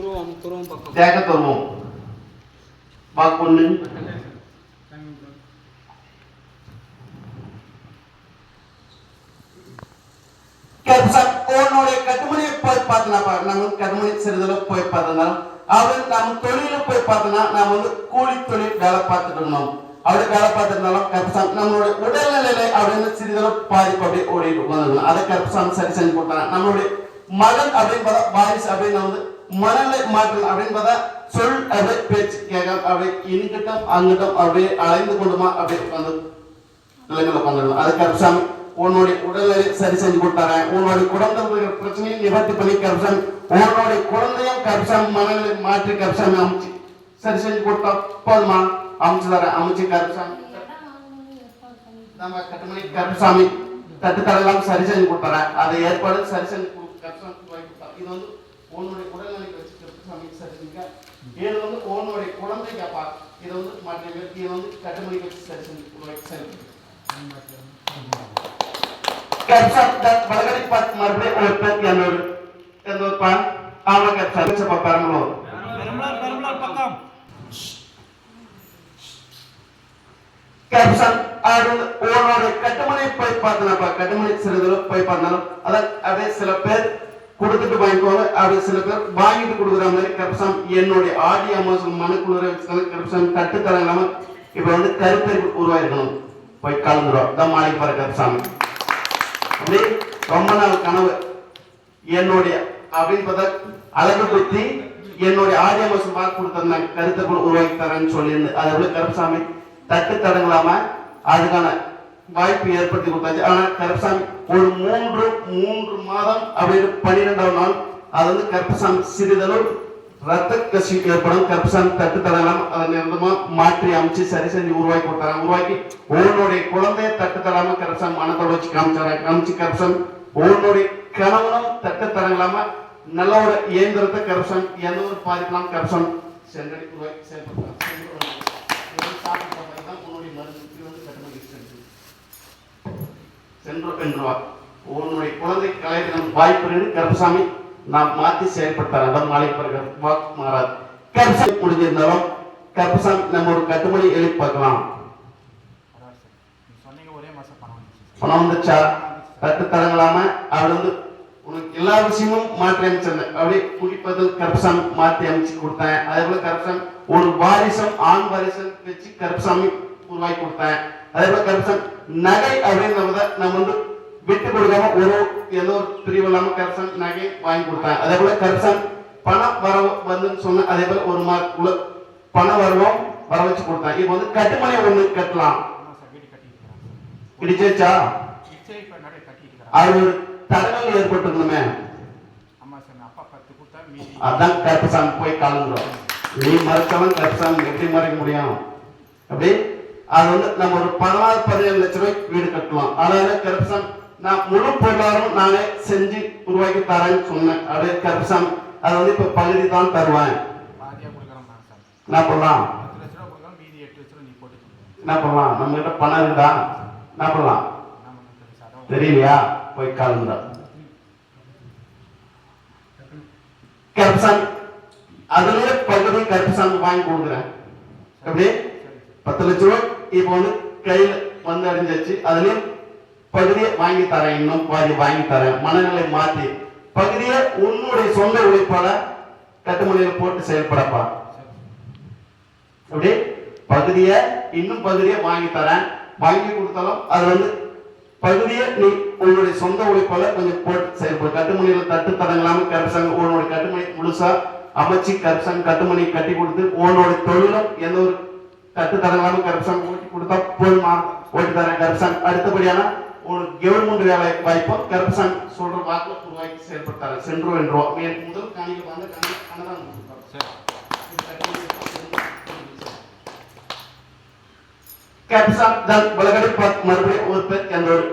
துருவம் துருவம் போய் பார்த்தனாப்பா. நாங்கள் போய் பார்த்தனால அவர் நம்ம தொழில போய் பார்த்தோம்னா நாம் வந்து கூலி தொழில் வேலை பார்த்துட்டு இருந்தோம். அப்படி வேலை பார்த்துருந்தாலும் கர்ப்பசாமி நம்மளுடைய உடல்நிலையில அப்படின்னு சிறிதளவு பாதிப்பு அப்படியே ஓடிட்டு அதை கர்ப்பசாமி சரி செஞ்சு போட்டாங்க நம்மளுடைய மகன் அப்படின்னு பார்த்தா வாரிசு வந்து மனநிலை மாற்றல் அப்படின்னு பார்த்தா சொல் அது பேச்சு கேட்கலாம் அப்படியே இன்கிட்டம் அங்கிட்டும் அப்படியே அலைந்து கொண்டுமா அப்படியே வந்து நிலைமையில உட்காந்துருந்தோம் அது கருப்பசாமி உன்னுடைய உடல்நிலை சரி செஞ்சு கொடுத்தாரேன் உன்னுடைய குழந்தை பிரச்சனையை நிவர்த்தி பண்ணி கருப்பசாமி உன்னுடைய குழந்தையும் கருப்பசாமி மனநிலை மாற்றி கருப்பசாமி அமைச்சு சரி செஞ்சு கொடுத்தா போதுமா? அமைச்சு தரேன் அமைச்சு கருசாமி நம்ம கட்டுமணி கருப்பசாமி தட்டுத்தடெல்லாம் சரி செஞ்சு கொடுத்தாரேன் அதை ஏற்பாடு சரி செஞ்சு கொடு- இது வந்து உன்னுடைய உடல்நிலை வச்சு கருப்பசாமி சரி செஞ்சுக்க இது வந்து உன்னுடைய குழந்தை கேப்பா. இதை வந்து மாற்றி இதை வந்து கட்டுமணிக்கு வச்சு சரி செஞ்சு கொடு- சரி. கருப்பசாமி தன் வடகரை பார்த்து மறுபடியும் ஒரு பேர் என்னோடு என்னோடு பா ஆமா கருப்பசாமி சப்பா பெரம்பலூர் பெரும்பாலும் பெரும்பாலும் பக்கம். கேப்சன் அது உன்னோட கட்டுமனை போய் பார்த்தனப்பா கட்டுமனை சிறிதளவு போய் பார்த்தாலும் அதான் அதே சில பேர் கொடுத்துட்டு வாங்கிக்கோங்க அப்படி சில பேர் வாங்கிட்டு கொடுக்குற மாதிரி கரப்சாம் என்னுடைய ஆடி அமாசம் மனுக்குள்ள வச்சுக்காங்க கருப்பசாமி கட்டுத்தரம் இல்லாம இப்ப வந்து கருத்தறிவு உருவாயிருக்கணும். போய் கலந்துரும். தான் மாளிகை பாரு கரப்சாமி அப்படி ரொம்ப நாள் கனவு. என்னுடைய அப்படின்னு பார்த்தா அழகு குத்தி என்னுடைய ஆடிய மாசம் பார்த்து கொடுத்துருந்தாங்க கருத்தை கூட உருவாக்கி தரேன்னு சொல்லியிருந்து அதை விட கருப்பசாமி தட்டு தடங்களாம அதுக்கான வாய்ப்பு ஏற்படுத்தி கொடுத்தாச்சு. ஆனா கருப்பசாமி ஒரு மூன்று மூன்று மாதம் அப்படின்னு பன்னிரெண்டாவது நாள் அது வந்து கருப்பசாமி சிறிதளவு ரத்த கசிவு ஏற்படும். கருப்பசாமி தட்டு தடலாம் அதை நிரந்தரமா மாற்றி அமைச்சு சரி செஞ்சு உருவாக்கி கொடுத்தாங்க. உருவாக்கி உன்னுடைய குழந்தைய தட்டு தடாம கருப்பசாமி மனத்தோட வச்சு காமிச்சாங்க காமிச்சு கருப்பசாமி உன்னுடைய கணவனும் தட்டு தடங்களாம நல்ல ஒரு இயந்திரத்தை கருப்பசாமி எந்த ஒரு பாதிக்கலாம் கருப்பசாமி சென்றடி உருவாக்கி செயல்படுத்தாங்க உன்னுடைய மருந்து இது வந்து கட்டணம் சென்று சென்று என்றுவா உன்னுடைய குழந்தை கலைக்கு வாய்ப்பு கருப்பசாமி நாம் மாத்தி செயல்பட்டார். இடம் மாலை பிறகு மாறாது கருப்பசாமி முடிஞ்சிருந்தாலும் கருப்பசாமி நம்ம ஒரு கட்டுமணி எழுதி பார்க்கலாம். பணம் வந்துச்சா தட்டு தரங்களாம அவர் வந்து உனக்கு எல்லா விஷயமும் மாற்றி அமைச்சிருந்தேன். அப்படியே குடிப்பது கருப்பசாமி மாற்றி அமைச்சு கொடுத்தேன். அதே போல கருப்பசாமி ஒரு வாரிசம் ஆண் வாரிசம் வச்சு கருப்பசாமி உருவாக்கி கொடுத்தேன். அதே போல கருப்பசாமி நகை அப்படின்றத நம்ம வந்து விட்டு கொடுக்காம ஒரு ஏதோ ஒரு பிரிவு இல்லாம கருப்பசாமி நகை வாங்கி கொடுத்தேன். அதே போல கருப்பசாமி பணம் வரவு வந்துன்னு சொன்ன அதே போல ஒரு மார்க் உள்ள பண வரவும் வர வச்சு கொடுத்தேன். இப்போ வந்து கட்டுமனை ஒண்ணு கட்டலாம். ஆமா இடிச்சேச்சா? அது ஒரு தடங்கள் ஏற்பட்டிருந்தமே. அப்பா அதான் கருப்பசாமி போய் கலந்துடும் நீ மறுத்தவன் கருப்பசாமி எப்படி மறைக்க முடியும்? அப்படி அது வந்து நம்ம ஒரு பதினாறு பதினேழு லட்சம் ரூபாய்க்கு வீடு கட்டலாம். அதனால கருப்பசாமி நான் முழு பொருளாதாரம் நானே செஞ்சு உருவாக்கி தரேன்னு சொன்னேன். அப்படியே கருப்பசாமி அது வந்து இப்ப பகுதி தான் தருவேன். என்ன பண்ணலாம்? லட்ச லட்ச என்ன பண்ணலாம்? நம்ம கிட்ட பணம் இருக்குதா என்ன பண்ணலாம்? தெரியலையா? போய் கலந்துடா கருப்பசாமி அதுல பகுதி கருப்பசாமி வாங்கி கொடுக்குறேன். எப்படி? பத்து லட்ச ரூபாய் இப்போ வந்து கையில வந்து அடைஞ்சாச்சு. அதுலயும் பகுதியை வாங்கி தரேன் இன்னும் பாதி வாங்கி தரேன். மனநிலை மாத்தி. பகுதியை உன்னுடைய சொந்த உழைப்பால கட்டுமணியில் போட்டு செயல்படப்பா. அப்படி பகுதியை இன்னும் பகுதியை வாங்கி தரேன். வாங்கி கொடுத்தாலும் அது வந்து பகுதியை நீ உன்னுடைய சொந்த உழைப்பால கொஞ்சம் போட்டு செயல்படும் கட்டுமணியில தட்டு தடங்களாம கருப்பசாமி உன்னோட கட்டுமணி முழுசா அமைச்சு கருப்பசாமி கட்டுமணி கட்டி கொடுத்து உன்னோட தொழிலும் எந்த ஒரு கத்து தடங்களாம கருப்பசாமி ஓட்டி கொடுத்தா போதுமா ஓட்டி தரேன் கருப்பசாமி அடுத்தபடியான ஒரு கவர்மெண்ட் வேலை வாய்ப்பும் கருப்பசாமி சொல்ற வாக்குல உருவாக்கி செயல்பட்டாரு சென்றோ என்றோ எனக்கு முதல் காணியில் வந்து கண்ண- கண்ணதான் கொடுத்தாரு. தன் வலகடை பார்த்து மறுபடியும் ஒரு பேர் என்னோடு